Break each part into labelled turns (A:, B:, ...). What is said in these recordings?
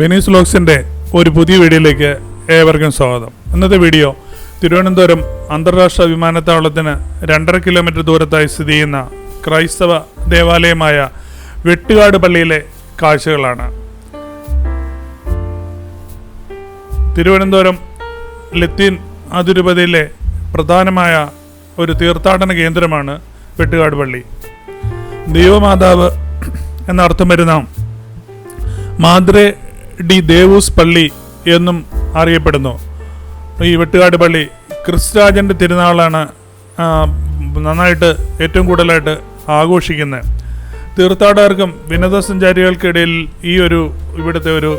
A: ബെനീസ് ലോക്സിന്റെ ഒരു പുതിയ വീഡിയോയിലേക്ക് ഏവർക്കും സ്വാഗതം. ഇന്നത്തെ വീഡിയോ തിരുവനന്തപുരം അന്താരാഷ്ട്ര വിമാനത്താവളത്തിന് രണ്ടര കിലോമീറ്റർ ദൂരത്തായി സ്ഥിതി ചെയ്യുന്ന ക്രൈസ്തവ ദേവാലയമായ വെട്ടുകാട് പള്ളിയിലെ കാഴ്ചകളാണ്. തിരുവനന്തപുരം ലത്തീൻ അതിരൂപതയിലെ പ്രധാനമായ ഒരു തീർത്ഥാടന കേന്ദ്രമാണ് വെട്ടുകാട് പള്ളി. ദൈവമാതാവ് എന്നർത്ഥം വരുന്ന മാദ്രെ ഡി ദേവൂസ് പള്ളി എന്നും അറിയപ്പെടുന്നു. ഈ വെട്ടുകാട് പള്ളി ക്രിസ്തുരാജന്റെ തിരുനാളാണ് നന്നായിട്ട് ഏറ്റവും കൂടുതലായിട്ട് ആഘോഷിക്കുന്നത്. തീർത്ഥാടകർക്കും വിനോദസഞ്ചാരികൾക്കിടയിൽ ഈ ഒരു ഇവിടുത്തെ ഒരു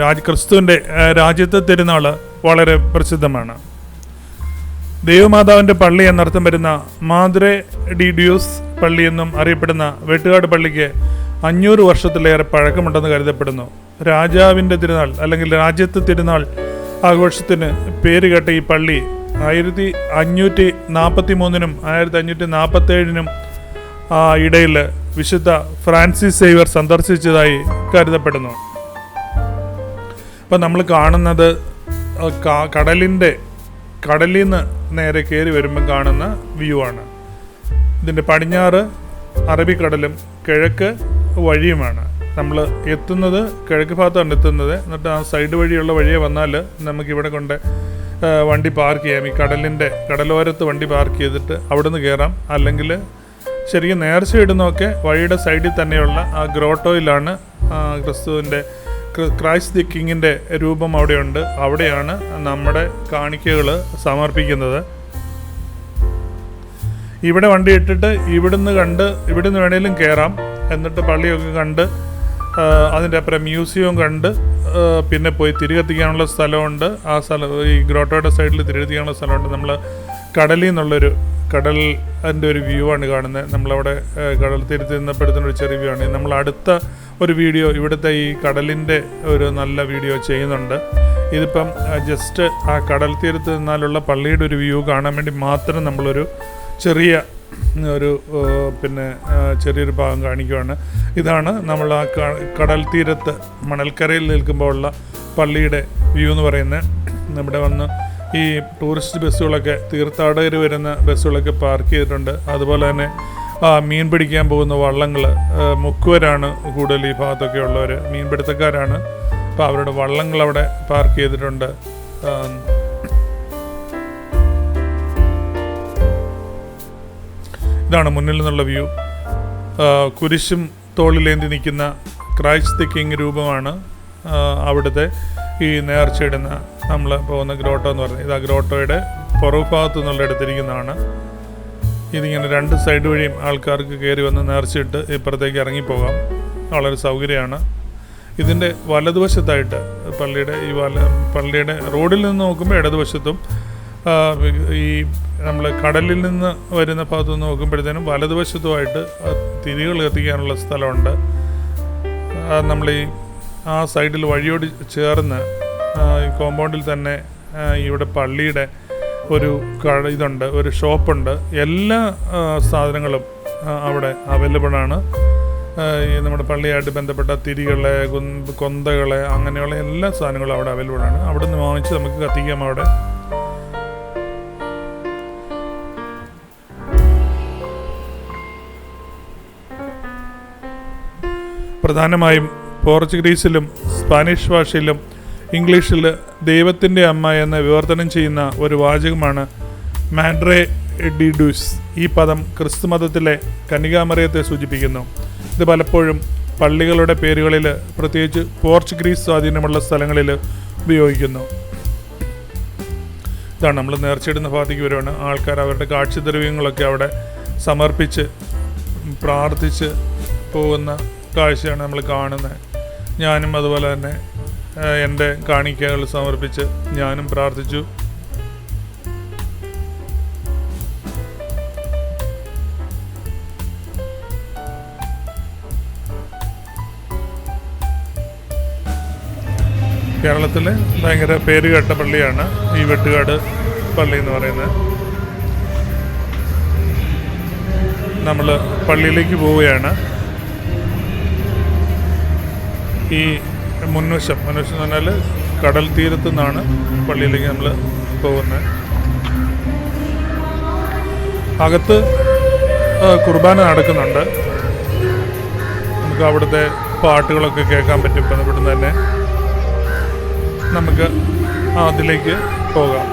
A: രാജ് ക്രിസ്തുവിന്റെ രാജ്യത്തെ തിരുനാൾ വളരെ പ്രസിദ്ധമാണ്. ദൈവമാതാവിന്റെ പള്ളി എന്നർത്ഥം വരുന്ന മാദ്രെ ഡി ഡ്യൂസ് പള്ളി എന്നും അറിയപ്പെടുന്ന വെട്ടുകാട് പള്ളിക്ക് അഞ്ഞൂറ് വർഷത്തിലേറെ പഴക്കമുണ്ടെന്ന് കരുതപ്പെടുന്നു. രാജാവിന്റെ തിരുനാൾ അല്ലെങ്കിൽ രാജ്യത്തെ തിരുനാൾ ആഘോഷത്തിന് പേര് കേട്ട ഈ പള്ളി ആയിരത്തി അഞ്ഞൂറ്റി നാൽപ്പത്തി മൂന്നിനും ആയിരത്തി അഞ്ഞൂറ്റി നാൽപ്പത്തി ഏഴിനും ഇടയിൽ വിശുദ്ധ ഫ്രാൻസിസ് സേവർ സന്ദർശിച്ചതായി കരുതപ്പെടുന്നു. അപ്പം നമ്മൾ കാണുന്നത് കടലിന്റെ കടലിൽ നിന്ന് നേരെ കയറി വരുമ്പോൾ കാണുന്ന വ്യൂ ആണ്. ഇതിന്റെ പടിഞ്ഞാറ് അറബിക്കടലും കിഴക്ക് വഴിയുമാണ്. നമ്മൾ എത്തുന്നത് കിഴക്ക് ഭാഗത്താണ് എത്തുന്നത്. എന്നിട്ട് ആ സൈഡ് വഴിയുള്ള വഴിയെ വന്നാൽ നമുക്ക് ഇവിടെ കൊണ്ട് വണ്ടി പാർക്ക് ചെയ്യാം. ഈ കടലിന്റെ കടലോരത്ത് വണ്ടി പാർക്ക് ചെയ്തിട്ട് അവിടുന്ന് കയറാം അല്ലെങ്കിൽ ശരിക്കും നേർച്ച ഇടുന്നൊക്കെ വഴിയുടെ സൈഡിൽ തന്നെയുള്ള ആ ഗ്രോട്ടോയിലാണ് ക്രിസ്തുവിന്റെ ക്രൈസ്റ്റ് ദി കിങ്ങിന്റെ രൂപം അവിടെയുണ്ട്. അവിടെയാണ് നമ്മുടെ കാണിക്കകൾ സമർപ്പിക്കുന്നത്. ഇവിടെ വണ്ടി ഇട്ടിട്ട് ഇവിടുന്ന് കണ്ട് ഇവിടുന്ന് വേണേലും കയറാം എന്നിട്ട് പള്ളിയൊക്കെ കണ്ട് അതിന്റെ അപ്പുറം മ്യൂസിയവും കണ്ട് പിന്നെ പോയി തിരികെത്തിക്കാനുള്ള സ്ഥലമുണ്ട്. ആ സ്ഥലം ഈ ഗ്രോട്ടോയുടെ സൈഡിൽ തിരികെത്തിക്കാനുള്ള സ്ഥലമുണ്ട്. നമ്മൾ കടലിൽ നിന്നുള്ളൊരു കടൽ അതിന്റെ ഒരു വ്യൂ ആണ് കാണുന്നത്. നമ്മളവിടെ കടൽ തീരത്ത് നിന്നപ്പെടുത്തുന്ന ഒരു ചെറിയ വ്യൂ ആണ്. നമ്മൾ അടുത്ത ഒരു വീഡിയോ ഇവിടുത്തെ ഈ കടലിന്റെ ഒരു നല്ല വീഡിയോ ചെയ്യുന്നുണ്ട്. ഇതിപ്പം ജസ്റ്റ് ആ കടൽ തീരത്ത് നിന്നാലുള്ള പള്ളിയുടെ ഒരു വ്യൂ കാണാൻ വേണ്ടി മാത്രം നമ്മളൊരു ചെറിയ ഒരു പിന്നെ ചെറിയൊരു ഭാഗം കാണിക്കുകയാണ് ഇതാണ് നമ്മൾ ആ കടൽ തീരത്ത് മണൽക്കരയിൽ നിൽക്കുമ്പോൾ ഉള്ള പള്ളിയുടെ വ്യൂ എന്ന് പറയുന്നത്. നമ്മുടെ വന്ന് ഈ ടൂറിസ്റ്റ് ബസ്സുകളൊക്കെ തീർത്ഥാടകർ വരുന്ന ബസ്സുകളൊക്കെ പാർക്ക് ചെയ്തിട്ടുണ്ട്. അതുപോലെ തന്നെ മീൻ പിടിക്കാൻ പോകുന്ന വള്ളങ്ങൾ മുക്കുവരാണ് കൂടുതൽ ഈ ഭാഗത്തൊക്കെ ഉള്ളവർ മീൻപിടുത്തക്കാരാണ്. അപ്പോൾ അവരുടെ വള്ളങ്ങൾ അവിടെ പാർക്ക് ചെയ്തിട്ടുണ്ട്. ഇതാണ് മുന്നിൽ നിന്നുള്ള വ്യൂ. കുരിശും തോളിലേന്തി നിൽക്കുന്ന ക്രൈസ്റ്റ് കിങ് രൂപമാണ് അവിടുത്തെ ഈ നേർച്ചയിടുന്ന നമ്മൾ പോകുന്ന ഗ്രോട്ടോ എന്ന് പറയുന്നത്. ഇത് ആ ഗ്രോട്ടോയുടെ പുറകുഭാഗത്തു നിന്നുള്ള എടുത്തിരിക്കുന്നതാണ്. ഇതിങ്ങനെ രണ്ട് സൈഡ് വഴിയും ആൾക്കാർക്ക് കയറി വന്ന് നേർച്ചയിട്ട് ഇപ്പുറത്തേക്ക് ഇറങ്ങിപ്പോകാം. വളരെ സൗകര്യമാണ്. ഇതിന്റെ വലതുവശത്തായിട്ട് പള്ളിയുടെ ഈ വല പള്ളിയുടെ റോഡിൽ നിന്ന് നോക്കുമ്പോൾ ഇടതുവശത്തും ഈ നമ്മൾ കടലിൽ നിന്ന് വരുന്ന ഭാഗത്ത് നിന്ന് നോക്കുമ്പോഴത്തേനും വലതുവശത്തുമായിട്ട് തിരികൾ കത്തിക്കാനുള്ള സ്ഥലമുണ്ട്. നമ്മൾ ഈ ആ സൈഡിൽ വഴിയോട് ചേർന്ന് ഈ കോമ്പൗണ്ടിൽ തന്നെ ഇവിടെ പള്ളിയുടെ ഒരു കട ഇതുണ്ട് ഒരു ഷോപ്പുണ്ട്. എല്ലാ സാധനങ്ങളും അവിടെ അവൈലബിൾ ആണ് നമ്മുടെ പള്ളിയായിട്ട് ബന്ധപ്പെട്ട തിരികളെ കുന്ത് കൊന്തകളെ അങ്ങനെയുള്ള എല്ലാ സാധനങ്ങളും അവിടെ അവൈലബിൾ ആണ് അവിടെ നിന്ന് വാങ്ങിച്ച് നമുക്ക് കത്തിക്കാം അവിടെ. പ്രധാനമായും പോർച്ചുഗീസിലും സ്പാനിഷ് ഭാഷയിലും ഇംഗ്ലീഷിൽ ദൈവത്തിന്റെ അമ്മ എന്ന് വിവർത്തനം ചെയ്യുന്ന ഒരു വാചകമാണ് മാൻഡ്രേ ഡിഡൂസ് ഈ പദം ക്രിസ്തുമതത്തിലെ കന്യകാമറിയത്തെ സൂചിപ്പിക്കുന്നു. ഇത് പലപ്പോഴും പള്ളികളുടെ പേരുകളിൽ പ്രത്യേകിച്ച് പോർച്ചുഗീസ് സ്വാധീനമുള്ള സ്ഥലങ്ങളിൽ ഉപയോഗിക്കുന്നു. ഇതാണ് നമ്മൾ നേർച്ചയിടുന്ന ഭാഗത്തേക്ക് വരുവാണ്. ആൾക്കാർ അവരുടെ കാഴ്ചദ്രവ്യങ്ങളൊക്കെ അവിടെ സമർപ്പിച്ച് പ്രാർത്ഥിച്ച് പോകുന്ന കാഴ്ചയാണ് നമ്മൾ കാണുന്നത്. ഞാനും അതുപോലെ തന്നെ എന്റെ കാണിക്കകൾ സമർപ്പിച്ച് ഞാനും പ്രാർത്ഥിച്ചു. കേരളത്തിലെ ഭയങ്കര പേരുകേട്ട പള്ളിയാണ് ഈ വെട്ടുകാട് പള്ളി എന്ന് പറയുന്നത്. നമ്മൾ പള്ളിയിലേക്ക് പോവുകയാണ്. ഈ
B: മുൻവശം മുൻവശം എന്ന് പറഞ്ഞാൽ കടൽ തീരത്തു നിന്നാണ് പള്ളിയിലേക്ക് നമ്മൾ പോകുന്നത്. അകത്ത് കുർബാന നടക്കുന്നുണ്ട്. നമുക്ക് അവിടുത്തെ പാട്ടുകളൊക്കെ കേൾക്കാൻ പറ്റും ഇപ്പം ഇവിടുന്ന് തന്നെ. നമുക്ക് അതിലേക്ക് പോകാം.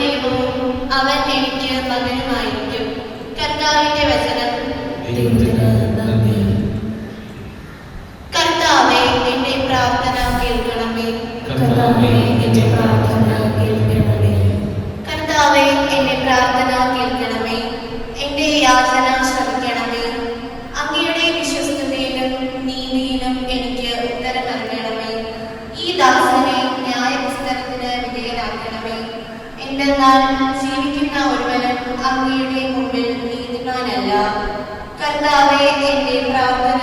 C: ദൈവവും അവൻ എനിക്ക് മകനുമായിരിക്കും കർത്താവിന്റെ വചനം. കർത്താവേ എന്റെ പ്രാർത്ഥന കേൾക്കണമേ.
D: കർത്താവേ, എന്റെ പ്രാർത്ഥന കേൾക്കണമേ.
C: കർത്താവേ എന്റെ പ്രാർത്ഥന അങ്ങയുടെ മുമ്പിൽ നീതിമാനല്ല കർത്താവെ എന്റെ പ്രാർത്ഥന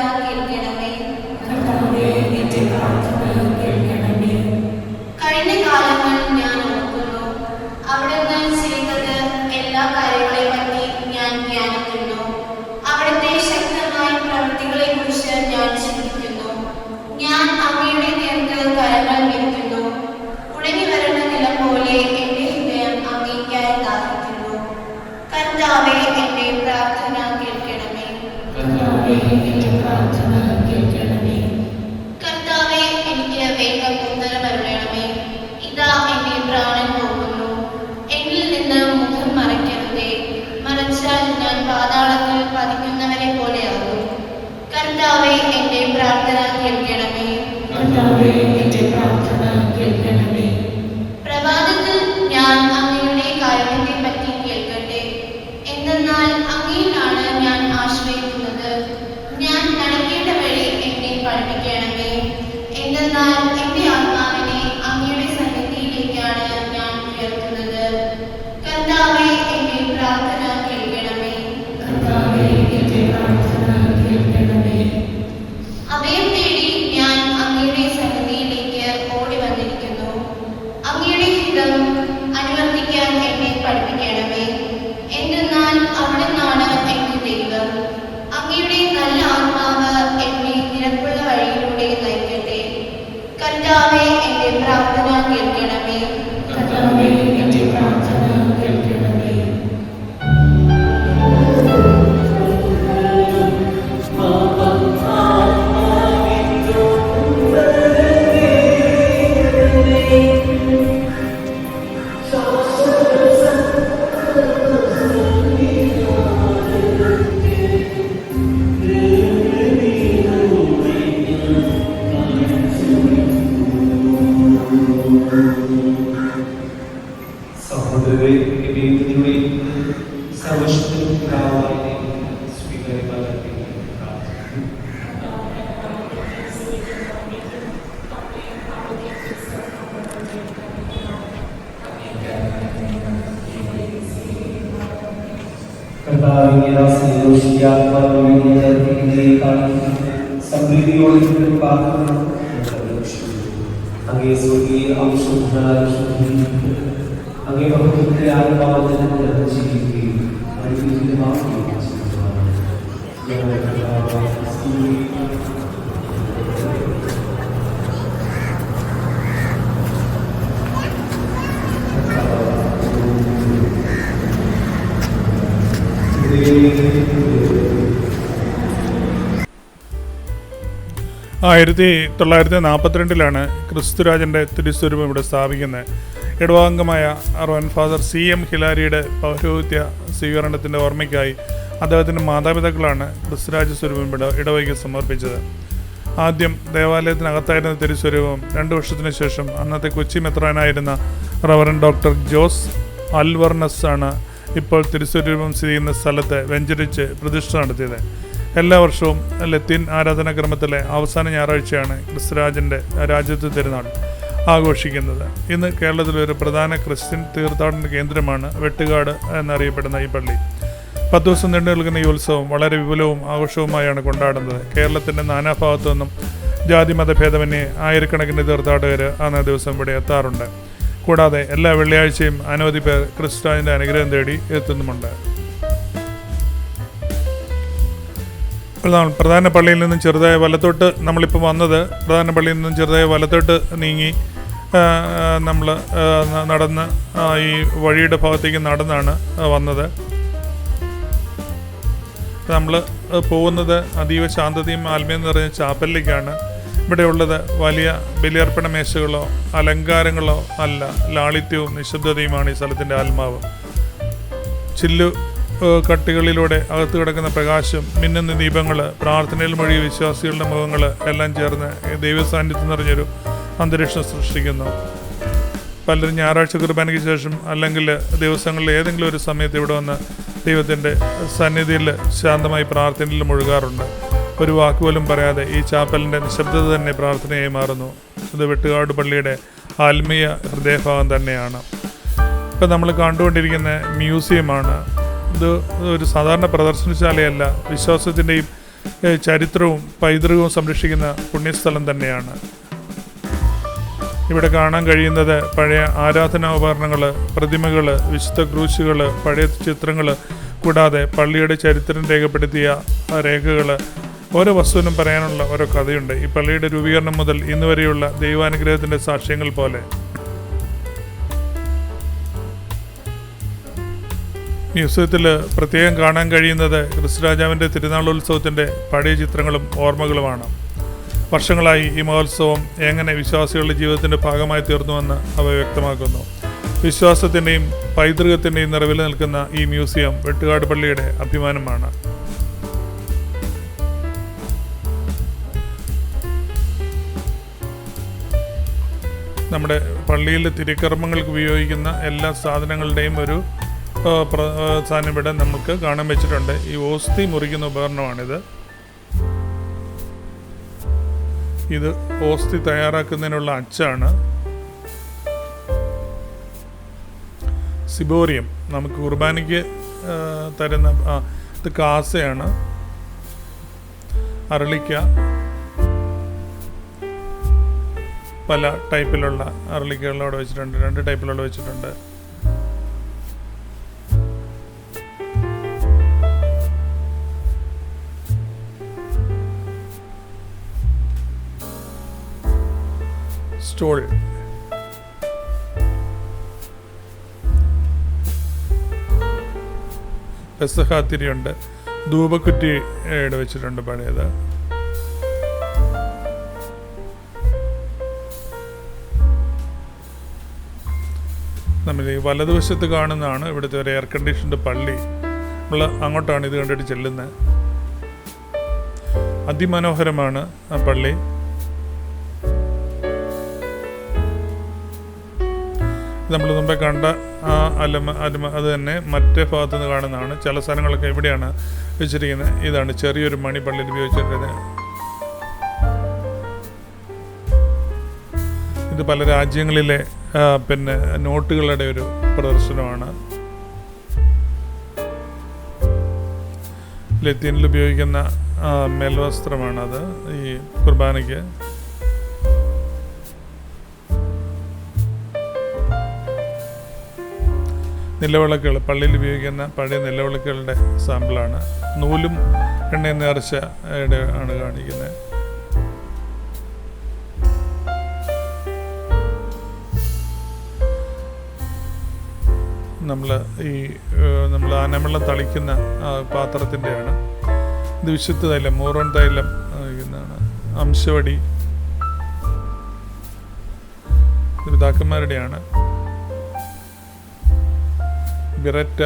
C: എന്തെന്നാൽ
E: സമൃദ്ധിയോടെ അങ്ങേ സ്വർഗീയ ഔഷധങ്ങളാൽ ശുദ്ധീകരിക്കപ്പെട്ടു അങ്ങേ ഭക്തന്റെ ആത്മാവിനെ ജീവിക്കുകയും അനുഗ്രഹീതമാക്കുകയും ചെയ്യുന്നതാണ്. ഞങ്ങളുടെ
A: ആയിരത്തി തൊള്ളായിരത്തി നാൽപ്പത്തിരണ്ടിലാണ് ക്രിസ്തുരാജന്റെ തിരുസ്വരൂപം ഇവിടെ സ്ഥാപിക്കുന്നത്. ഇടവാംഗമായ റോൻ ഫാദർ സി എം ഹിലാരിയുടെ പൗരോഹിത്യ സ്വീകരണത്തിന്റെ ഓർമ്മയ്ക്കായി അദ്ദേഹത്തിന്റെ മാതാപിതാക്കളാണ് ക്രിസ്തുരാജ സ്വരൂപം ഇവിടെ ഇടവയ്ക്ക് സമർപ്പിച്ചത്. ആദ്യം ദേവാലയത്തിനകത്തായിരുന്ന തിരുസ്വരൂപം രണ്ട് വർഷത്തിനു ശേഷം അന്നത്തെ കൊച്ചി മെത്രാനായിരുന്ന റവറൻ ഡോക്ടർ ജോസ് അൽവർണസ് ആണ് ഇപ്പോൾ തിരുസ്വരൂപം സ്ഥിതി ചെയ്യുന്ന സ്ഥലത്ത് വെഞ്ചരിച്ച് പ്രതിഷ്ഠ നടത്തിയത്. എല്ലാ വർഷവും ലത്തീൻ ആരാധനാക്രമത്തിലെ അവസാന ഞായറാഴ്ചയാണ് ക്രിസ്തുരാജന്റെ രാജ്യത്ത് തിരുനാൾ ആഘോഷിക്കുന്നത്. ഇന്ന് കേരളത്തിലെ ഒരു പ്രധാന ക്രിസ്ത്യൻ തീർത്ഥാടന കേന്ദ്രമാണ് വെട്ടുകാട് എന്നറിയപ്പെടുന്ന ഈ പള്ളി. പത്ത് ദിവസം നീണ്ടു നിൽക്കുന്ന ഈ ഉത്സവം വളരെ വിപുലവും ആഘോഷവുമായാണ് കൊണ്ടാടുന്നത്. കേരളത്തിന്റെ നാനാഭാഗത്തു നിന്നും ജാതി മതഭേദമന്യേ ആയിരക്കണക്കിന് തീർത്ഥാടകർ അന്നേ ദിവസം ഇവിടെ എത്താറുണ്ട്. കൂടാതെ എല്ലാ വെള്ളിയാഴ്ചയും അനവധി പേർ ക്രിസ്തുരാജന്റെ അനുഗ്രഹം തേടി എത്തുന്നുമുണ്ട്. പ്രധാന പള്ളിയിൽ നിന്നും ചെറുതായ വലത്തോട്ട് നമ്മളിപ്പോൾ വന്നത് പ്രധാന പള്ളിയിൽ നിന്നും ചെറുതായ വലത്തോട്ട് നീങ്ങി നമ്മൾ നടന്ന് ഈ വഴിയുടെ ഭാഗത്തേക്ക് നടന്നാണ് വന്നത്. നമ്മൾ പോകുന്നത് അതീവ ശാന്തതയും ആത്മീയം നിറഞ്ഞ ചാപ്പലിലേക്കാണ്. ഇവിടെയുള്ളത് വലിയ ബലിയർപ്പണ മേശകളോ അലങ്കാരങ്ങളോ അല്ല ലാളിത്യവും നിശബ്ദതയുമാണ് ഈ സ്ഥലത്തിന്റെ ആത്മാവ്. ചില്ലു കട്ടികളിലൂടെ അകത്ത് കിടക്കുന്ന പ്രകാശം മിന്നുന്ന ദീപങ്ങൾ പ്രാർത്ഥനയിൽ മൊഴിയ വിശ്വാസികളുടെ മുഖങ്ങൾ എല്ലാം ചേർന്ന് ദൈവ സാന്നിധ്യം നിറഞ്ഞൊരു അന്തരീക്ഷം സൃഷ്ടിക്കുന്നു. പലരും ഞായറാഴ്ച കുർബാനയ്ക്ക് ശേഷം അല്ലെങ്കിൽ ദിവസങ്ങളിൽ ഏതെങ്കിലും ഒരു സമയത്ത് ഇവിടെ വന്ന് ദൈവത്തിന്റെ സന്നിധിയിൽ ശാന്തമായി പ്രാർത്ഥനയിൽ മുഴുകാറുണ്ട്. ഒരു വാക്കുപോലും പറയാതെ ഈ ചാപ്പലിന്റെ നിശബ്ദത തന്നെ പ്രാർത്ഥനയായി മാറുന്നു. ഇത് വെട്ടുകാട് പള്ളിയുടെ ആത്മീയ ഹൃദയഭാഗം തന്നെയാണ്. ഇപ്പം നമ്മൾ കണ്ടുകൊണ്ടിരിക്കുന്ന മ്യൂസിയമാണ് ഇത് ഒരു സാധാരണ പ്രദർശനശാലയല്ല. വിശ്വാസത്തിന്റെയും ചരിത്രവും പൈതൃകവും സംരക്ഷിക്കുന്ന പുണ്യസ്ഥലം തന്നെയാണ്. ഇവിടെ കാണാൻ കഴിയുന്നത് പഴയ ആരാധനാ ഉപകരണങ്ങൾ പ്രതിമകൾ വിശുദ്ധ ക്രൂശുകൾ പഴയ ചിത്രങ്ങൾ കൂടാതെ പള്ളിയുടെ ചരിത്രം രേഖപ്പെടുത്തിയ രേഖകൾ ഓരോ വസ്തുവിനും പറയാനുള്ള ഓരോ കഥയുണ്ട്. ഈ പള്ളിയുടെ രൂപീകരണം മുതൽ ഇന്ന് വരെയുള്ള ദൈവാനുഗ്രഹത്തിന്റെ സാക്ഷ്യങ്ങൾ പോലെ. മ്യൂസിയത്തിൽ പ്രത്യേകം കാണാൻ കഴിയുന്നത് ക്രിസ്തുരാജാവിന്റെ തിരുനാളോത്സവത്തിന്റെ പഴയ ചിത്രങ്ങളും ഓർമ്മകളുമാണ്. വർഷങ്ങളായി ഈ മഹോത്സവം എങ്ങനെ വിശ്വാസികളുടെ ജീവിതത്തിന്റെ ഭാഗമായി തീർന്നുവെന്ന് അവ വ്യക്തമാക്കുന്നു. വിശ്വാസത്തിന്റെയും പൈതൃകത്തിന്റെയും നിറവിൽ നിൽക്കുന്ന ഈ മ്യൂസിയം വെട്ടുകാട് പള്ളിയുടെ അഭിമാനമാണ്. നമ്മുടെ പള്ളിയിലെ തിരുക്കർമ്മങ്ങൾക്ക് ഉപയോഗിക്കുന്ന എല്ലാ സാധനങ്ങളുടെയും ഒരു സാധനം ഇവിടെ നമുക്ക് കാണാൻ വെച്ചിട്ടുണ്ട്. ഈ ഓസ്തി മുറിക്കുന്ന ഉപകരണമാണിത്. ഇത് ഓസ്തി തയ്യാറാക്കുന്നതിനുള്ള അച്ചാണ്. സിബോറിയം നമുക്ക് കുർബാനയ്ക്ക് തരുന്ന ഇത് കാസയാണ്. അരളിക്ക. പല ടൈപ്പിലുള്ള അരളിക്കകൾ വെച്ചിട്ടുണ്ട്. രണ്ട് ടൈപ്പിലുള്ള വെച്ചിട്ടുണ്ട്. സ്റ്റോൾ പെസഹാത്തിരിയുണ്ട് ധൂപക്കുറ്റി ഇവിടെ വെച്ചിട്ടുണ്ട് പഴയത്. നമ്മൾ ഈ വലതുവശത്ത് കാണുന്നതാണ് ഇവിടുത്തെ ഒരു എയർ കണ്ടീഷൻഡ് പള്ളി. നമ്മൾ അങ്ങോട്ടാണ് ഇത് കണ്ടിട്ട് ചെല്ലുന്നത്. അതിമനോഹരമാണ് ആ പള്ളി. നമ്മൾ മുമ്പേ കണ്ട ആ അലമ അലമ അത് തന്നെ മറ്റേ ഭാഗത്ത് നിന്ന് കാണുന്നതാണ്. ചില സ്ഥലങ്ങളൊക്കെ എവിടെയാണ് വെച്ചിരിക്കുന്നത്? ഇതാണ് ചെറിയൊരു മണി പള്ളിയിൽ ഉപയോഗിച്ചിരിക്കുന്നത്. ഇത് പല രാജ്യങ്ങളിലെ പിന്നെ നോട്ടുകളുടെ ഒരു പ്രദർശനമാണ്. ലത്തീനിൽ ഉപയോഗിക്കുന്ന മേൽവസ്ത്രമാണത് ഈ കുർബാനയ്ക്ക്. നിലവിളക്കുകൾ പള്ളിയിൽ ഉപയോഗിക്കുന്ന പഴയ നിലവിളക്കുകളുടെ സാമ്പിളാണ്. നൂലും എണ്ണയും നേർച്ച ആണ് കാണിക്കുന്നത്. നമ്മൾ ഈ നമ്മൾ ആനവെള്ളം തളിക്കുന്ന പാത്രത്തിന്റെയാണ്. ഇത് വിശുദ്ധ തൈലം മൂറോൺ തൈലം അംശവടി. പിതാക്കന്മാരുടെയാണ് ബിററ്റ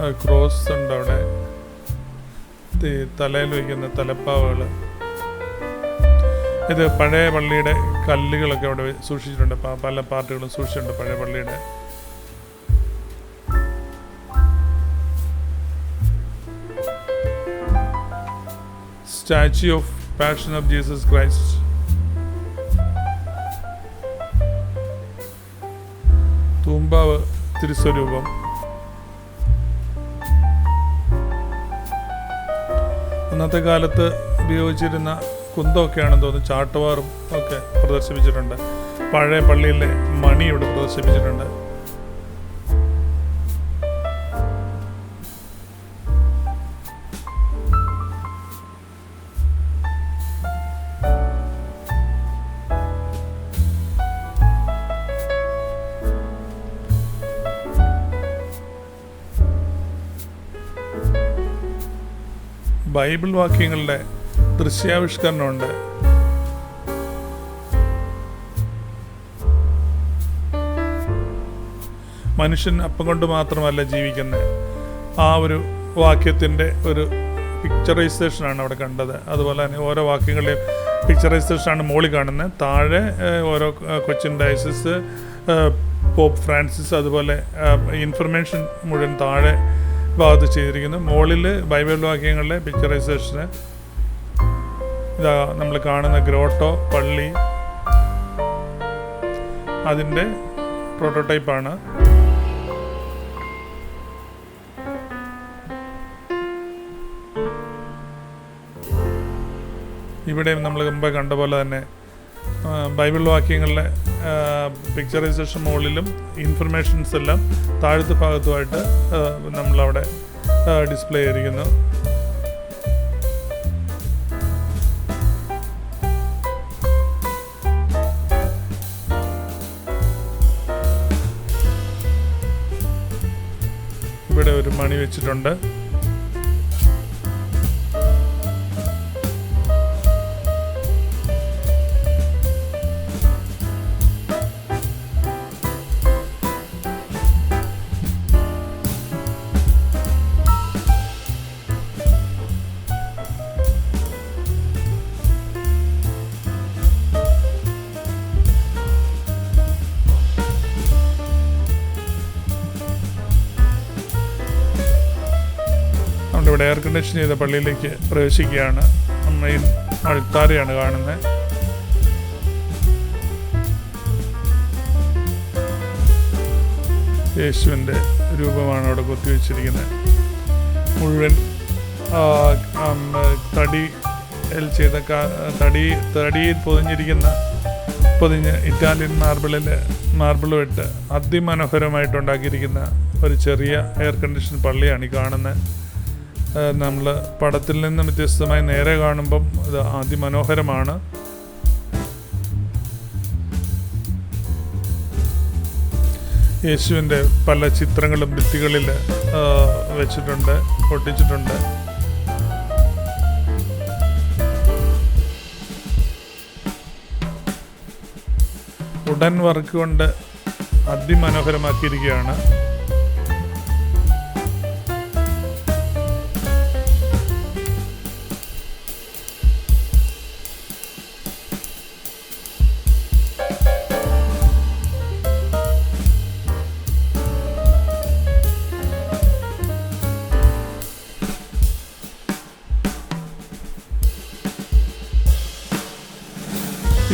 A: ആ, ക്രോസ് ഉണ്ട് അവിടെ. തലയിൽ വയ്ക്കുന്ന തലപ്പാവുകൾ ഇത് പഴയ പള്ളിയുടെ കല്ലുകളൊക്കെ അവിടെ സൂക്ഷിച്ചിട്ടുണ്ട്. പല പാർട്ടുകളും സൂക്ഷിച്ചിട്ടുണ്ട് പഴയ പള്ളിയുടെ. Statue of passion of Jesus Christ തൂമ്പാവ് തിരുസ്വരൂപം. അന്നത്തെ കാലത്ത് ഉപയോഗിച്ചിരുന്ന കുന്തമൊക്കെയാണെന്ന് തോന്നുന്നു. ചാട്ടുവാറും ഒക്കെ പ്രദർശിപ്പിച്ചിട്ടുണ്ട്. പഴയ പള്ളിയിലെ മണി ഇവിടെ പ്രദർശിപ്പിച്ചിട്ടുണ്ട്. ബൈബിൾ വാക്യങ്ങളുടെ ദൃശ്യാവിഷ്കരണമുണ്ട്. മനുഷ്യൻ അപ്പം കൊണ്ട് മാത്രമല്ല ജീവിക്കുന്നത് ആ ഒരു വാക്യത്തിന്റെ ഒരു പിക്ചറൈസേഷനാണ് അവിടെ കണ്ടത്. അതുപോലെ തന്നെ ഓരോ വാക്യങ്ങളുടെയും പിക്ചറൈസേഷനാണ് മോളി കാണുന്നത്. താഴെ ഓരോ കൊച്ചിൻ ഡയസിസ് പോപ്പ് ഫ്രാൻസിസ് അതുപോലെ ഇൻഫർമേഷൻ മുഴുവൻ താഴെ ഭാഗത്ത് ചെയ്തിരിക്കുന്നു. മുകളിൽ ബൈബിൾ വാക്യങ്ങളുടെ പിക്ചറൈസേഷന് ഇതാ നമ്മൾ കാണുന്ന ഗ്രോട്ടോ പള്ളി. അതിന്റെ പ്രോട്ടോടൈപ്പാണ് ഇവിടെയും നമ്മൾ മുമ്പേ കണ്ട പോലെ തന്നെ ബൈബിൾ വാക്യങ്ങളിലെ പിക്ചറൈസേഷൻ മുകളിലും ഇൻഫർമേഷൻസ് എല്ലാം താഴത്തെ ഭാഗത്തുമായിട്ട് നമ്മളവിടെ ഡിസ്പ്ലേ ചെയ്തിരിക്കുന്നു. ഇവിടെ ഒരു മണി വെച്ചിട്ടുണ്ട്. കണ്ടീഷൻ ചെയ്ത പള്ളിയിലേക്ക് പ്രവേശിക്കുകയാണ്. മെയിൻ അഴുത്താരെയാണ് കാണുന്നത്. യേശുവിന്റെ രൂപമാണ് അവിടെ കൊത്തിവെച്ചിരിക്കുന്നത്. മുഴുവൻ തടി ചെയ്ത തടി തടിയിൽ പൊതിഞ്ഞിരിക്കുന്ന പൊതിഞ്ഞ് ഇറ്റാലിയൻ മാർബിളിൽ മാർബിൾ ഇട്ട് അതിമനോഹരമായിട്ടുണ്ടാക്കിയിരിക്കുന്ന ഒരു ചെറിയ എയർ കണ്ടീഷൻ പള്ളിയാണ് ഈ കാണുന്നത്. നമ്മൾ പടത്തിൽ നിന്ന് വ്യത്യസ്തമായി നേരെ കാണുമ്പം ഇത് അതിമനോഹരമാണ്. യേശുവിന്റെ പല ചിത്രങ്ങളും ഭിത്തികളിൽ വെച്ചിട്ടുണ്ട് ഒട്ടിച്ചിട്ടുണ്ട് ഉടൻ വർക്ക് കൊണ്ട് അതിമനോഹരമാക്കിയിരിക്കുകയാണ്.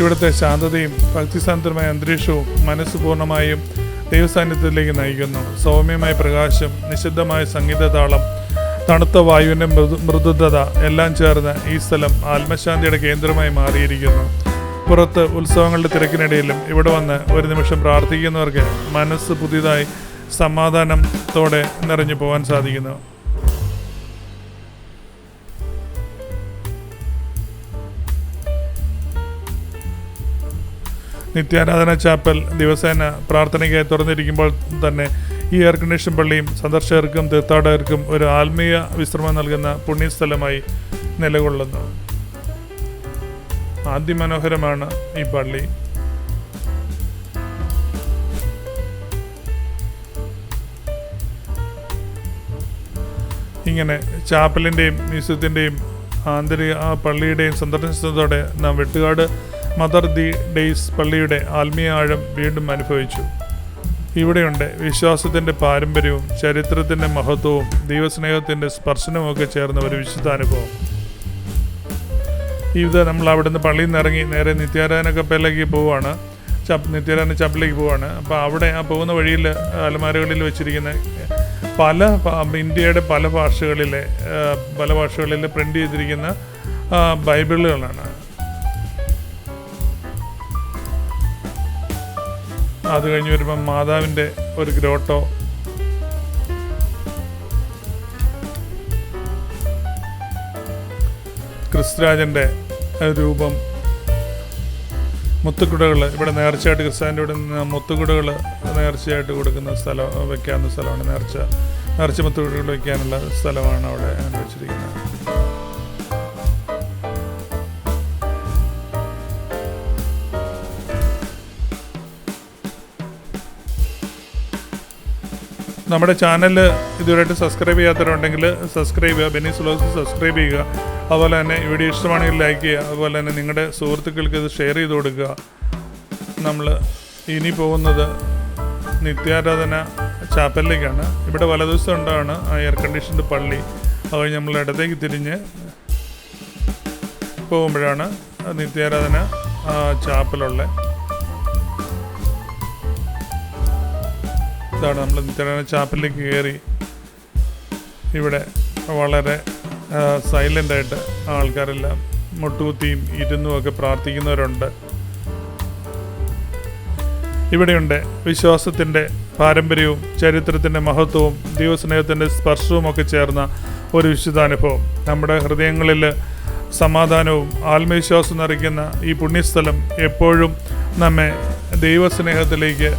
A: ഇവിടുത്തെ ശാന്തതയും ഭക്തിസാന്ദ്രമായ അന്തരീക്ഷവും മനസ്സ് പൂർണമായും ദൈവസാന്നിധ്യത്തിലേക്ക് നയിക്കുന്നു. സൗമ്യമായ പ്രകാശം നിശബ്ദമായ സംഗീതതാളം തണുത്ത വായുവിന്റെ മൃദു മൃദുതത എല്ലാം ചേർന്ന് ഈ സ്ഥലം ആത്മശാന്തിയുടെ കേന്ദ്രമായി മാറിയിരിക്കുന്നു. പുറത്ത് ഉത്സവങ്ങളുടെ തിരക്കിനിടയിലും ഇവിടെ വന്ന് ഒരു നിമിഷം പ്രാർത്ഥിക്കുന്നവർക്ക് മനസ്സ് പുതിയതായി സമാധാനത്തോടെ നിറഞ്ഞു പോകാൻ സാധിക്കുന്നു. നിത്യാരാധന ചാപ്പൽ ദിവസേന പ്രാർത്ഥനയ്ക്കായി തുറന്നിരിക്കുമ്പോൾ തന്നെ ഈ എയർ കണ്ടീഷൻ പള്ളിയും സന്ദർശകർക്കും തീർത്ഥാടകർക്കും ഒരു ആത്മീയ വിശ്രമം നൽകുന്ന പുണ്യസ്ഥലമായി നിലകൊള്ളുന്നു. അതിമനോഹരമാണ് ഈ പള്ളി. ഇങ്ങനെ ചാപ്പലിന്റെയും മ്യൂസിയത്തിന്റെയും ആന്തരിക ആ പള്ളിയുടെയും സന്ദർശനത്തോടെ നാം വെട്ടുകാട് മദർ ദി ഡേയ്സ് പള്ളിയുടെ ആത്മീയ ആഴം വീണ്ടും അനുഭവിച്ചു. ഇവിടെയുണ്ട് വിശ്വാസത്തിന്റെ പാരമ്പര്യവും ചരിത്രത്തിന്റെ മഹത്വവും ദൈവസ്നേഹത്തിന്റെ സ്പർശനവും ഒക്കെ ചേർന്ന ഒരു വിശുദ്ധ അനുഭവം. ഇത് നമ്മൾ അവിടുന്ന് പള്ളിയിൽ നിന്ന് ഇറങ്ങി നേരെ നിത്യാരാധന കപ്പലിലേക്ക് പോവുകയാണ്. ചപ്പ് നിത്യാരാധന ചപ്പിലേക്ക് പോവുകയാണ്. അപ്പോൾ അവിടെ ആ പോകുന്ന വഴിയിൽ അലമാരകളിൽ വെച്ചിരിക്കുന്ന പല ഇന്ത്യയുടെ പല ഭാഷകളിലെ പല ഭാഷകളിൽ പ്രിന്റ് ചെയ്തിരിക്കുന്ന ബൈബിളുകളാണ്. അത് കഴിഞ്ഞ് വരുമ്പം മാതാവിന്റെ ഒരു ഗ്രോട്ടോ. ക്രിസ്തുരാജന്റെ രൂപം. മുത്തുക്കുടകൾ ഇവിടെ നേർച്ചയായിട്ട് ക്രിസ്ത്യാന്റെ ഇവിടെ നിന്ന് മുത്തുക്കുടകൾ നേർച്ചയായിട്ട് കൊടുക്കുന്ന സ്ഥലം വെക്കാവുന്ന സ്ഥലമാണ് നേർച്ച. നേർച്ച മുത്തുക്കുടകൾ വെക്കാനുള്ള സ്ഥലമാണ് അവിടെ അങ്ങനെ നമ്മുടെ ചാനൽ ഇതുവരെയായിട്ട് സബ്സ്ക്രൈബ് ചെയ്യാത്തവരുണ്ടെങ്കിൽ സബ്സ്ക്രൈബ് ചെയ്യുക ബെനീസ് വ്ലോഗ്സ് സബ്സ്ക്രൈബ് ചെയ്യുക. അതുപോലെ തന്നെ വീഡിയോ ഇഷ്ടമാണെങ്കിൽ ലൈക്ക് ചെയ്യുക. അതുപോലെ തന്നെ നിങ്ങളുടെ സുഹൃത്തുക്കൾക്ക് ഇത് ഷെയർ ചെയ്ത് കൊടുക്കുക. നമ്മൾ ഇനി പോകുന്നത് നിത്യാരാധന ചാപ്പലിലേക്കാണ് ഇവിടെ വലതുവശം ഉണ്ടാണ് ആ എയർ കണ്ടീഷൻഡ് പള്ളി. അത് കഴിഞ്ഞ് നമ്മൾ ഇടത്തേക്ക് തിരിഞ്ഞ് പോകുമ്പോഴാണ് നിത്യാരാധന ചാപ്പലുള്ള ഇതാണ് നമ്മൾ നിത്യനാരായണ ചാപ്പലിലേക്ക് കയറി ഇവിടെ വളരെ സൈലന്റായിട്ട് ആൾക്കാരെല്ലാം മുട്ടുകുത്തിയും ഇരുന്നും ഒക്കെ പ്രാർത്ഥിക്കുന്നവരുണ്ട്. ഇവിടെയുണ്ട് വിശ്വാസത്തിന്റെ പാരമ്പര്യവും ചരിത്രത്തിന്റെ മഹത്വവും ദൈവസ്നേഹത്തിന്റെ സ്പർശവും ഒക്കെ ചേർന്ന ഒരു വിശുദ്ധാനുഭവം. നമ്മുടെ ഹൃദയങ്ങളിൽ സമാധാനവും ആത്മവിശ്വാസം നിറയ്ക്കുന്ന ഈ പുണ്യസ്ഥലം എപ്പോഴും നമ്മെ ദൈവസ്നേഹത്തിലേക്ക്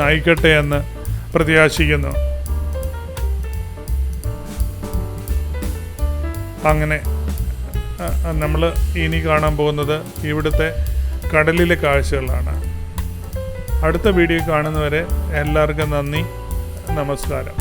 A: നയിക്കട്ടെ എന്ന് പ്രത്യാശിക്കുന്നു. അങ്ങനെ നമ്മൾ ഇനി കാണാൻ പോകുന്നത് ഇവിടുത്തെ കടലിലെ കാഴ്ചകളാണ്. അടുത്ത വീഡിയോ കാണുന്നവരെ എല്ലാവർക്കും നന്ദി നമസ്കാരം.